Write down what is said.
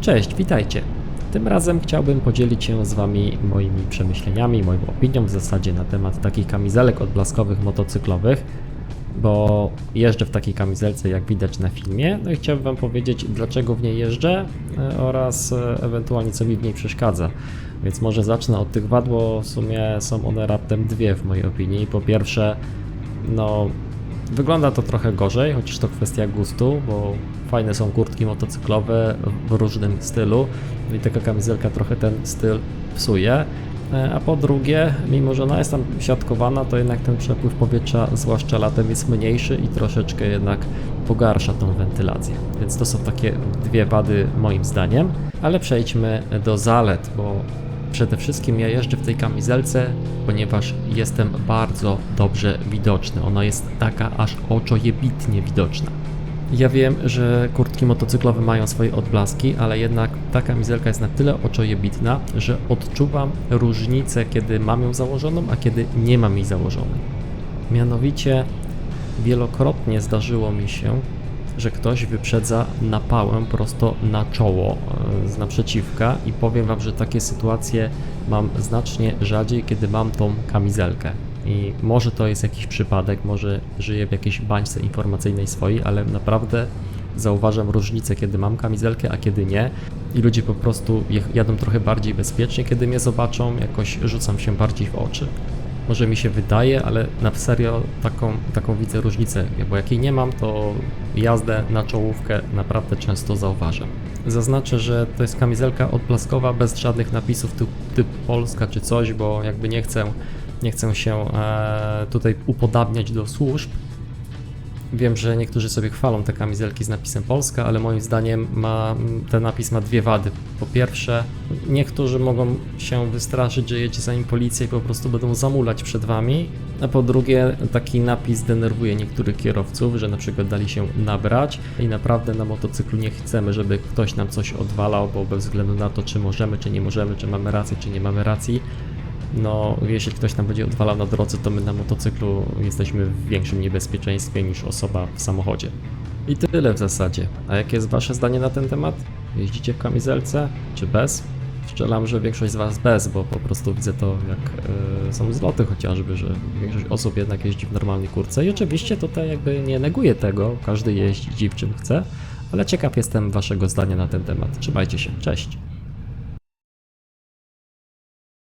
Cześć, witajcie. Tym razem chciałbym podzielić się z Wami moimi przemyśleniami, moją opinią w zasadzie na temat takich kamizelek odblaskowych motocyklowych, bo jeżdżę w takiej kamizelce, jak widać na filmie. No i chciałbym Wam powiedzieć, dlaczego w niej jeżdżę e, oraz e, ewentualnie co mi w niej przeszkadza. Więc może zacznę od tych wad, bo w sumie są one raptem dwie w mojej opinii. Po pierwsze, no Wygląda to trochę gorzej, chociaż to kwestia gustu, bo fajne są kurtki motocyklowe w różnym stylu i taka kamizelka trochę ten styl psuje. E, A po drugie, mimo że ona jest tam siatkowana, to jednak ten przepływ powietrza, zwłaszcza latem, jest mniejszy i troszeczkę jednak pogarsza tą wentylację. Więc to są takie dwie wady moim zdaniem. Ale przejdźmy do zalet, bo Przede wszystkim ja jeżdżę w tej kamizelce, ponieważ jestem bardzo dobrze widoczny. Ona jest taka aż oczojebitnie widoczna. Ja wiem, że kurtki motocyklowe mają swoje odblaski, ale jednak ta kamizelka jest na tyle oczojebitna, że odczuwam różnicę, kiedy mam ją założoną, a kiedy nie mam jej założonej. Mianowicie wielokrotnie zdarzyło mi się, że ktoś wyprzedza napałem prosto na czoło e, z naprzeciwka i powiem Wam, że takie sytuacje mam znacznie rzadziej, kiedy mam tą kamizelkę. I może to jest jakiś przypadek, może żyję w jakiejś bańce informacyjnej swojej, ale naprawdę zauważam różnicę, kiedy mam kamizelkę, a kiedy nie. I ludzie po prostu jadą trochę bardziej bezpiecznie, kiedy mnie zobaczą, jakoś rzucam się bardziej w oczy. Może mi się wydaje, ale na serio taką, taką widzę różnicę, bo jak jej nie mam, to jazdę na czołówkę naprawdę często zauważam. Zaznaczę, że to jest kamizelka odblaskowa bez żadnych napisów typu, typu Polska czy coś, bo jakby nie chcę, nie chcę się e, tutaj upodabniać do służb, Wiem, że niektórzy sobie chwalą te kamizelki z napisem Polska, ale moim zdaniem ma, ten napis ma dwie wady. Po pierwsze, niektórzy mogą się wystraszyć, że jedzie za nim policja i po prostu będą zamulać przed wami. A po drugie, taki napis denerwuje niektórych kierowców, że na przykład dali się nabrać i naprawdę na motocyklu nie chcemy, żeby ktoś nam coś odwalał, bo bez względu na to, czy możemy, czy nie możemy, czy mamy rację, czy nie mamy racji, no, jeśli ktoś nam będzie odwalał na drodze, to my na motocyklu jesteśmy w większym niebezpieczeństwie niż osoba w samochodzie. I tyle w zasadzie. A jakie jest Wasze zdanie na ten temat? Jeździcie w kamizelce, czy bez? Strzelam, że większość z Was bez, bo po prostu widzę to, jak e, są zloty chociażby, że większość osób jednak jeździ w normalnej kurce. I oczywiście tutaj jakby nie neguję tego, każdy jeździ w czym chce, ale ciekaw jestem Waszego zdania na ten temat. Trzymajcie się, cześć!